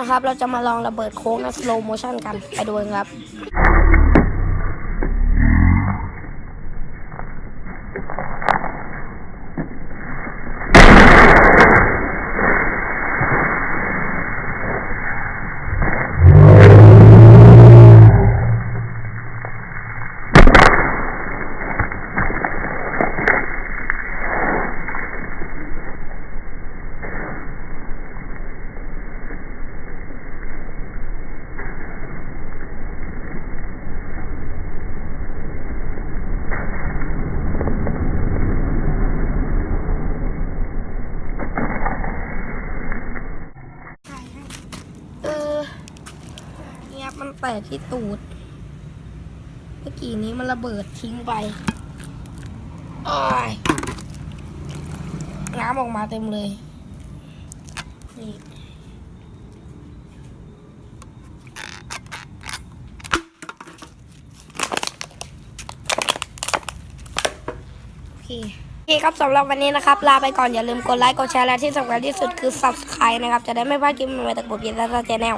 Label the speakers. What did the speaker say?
Speaker 1: นะครับ เราจะมาลองระเบิดโค้งในสโลโมชั่นกัน ไปดูกันครับ เออ เนี่ยมันแตกที่ตูด เมื่อกี้นี้มันระเบิดทิ้งไปอ้ายน้ำออกมาเต็มเลยนี่โอเคครับสำหรับวันนี้นะครับ ลาไปก่อน อย่าลืมกดไลค์ กดแชร์และที่สำคัญที่สุดคือ subscribe นะครับ จะได้ไม่พลาดคลิปใหม่ๆจากผมเย็นและแชนแนล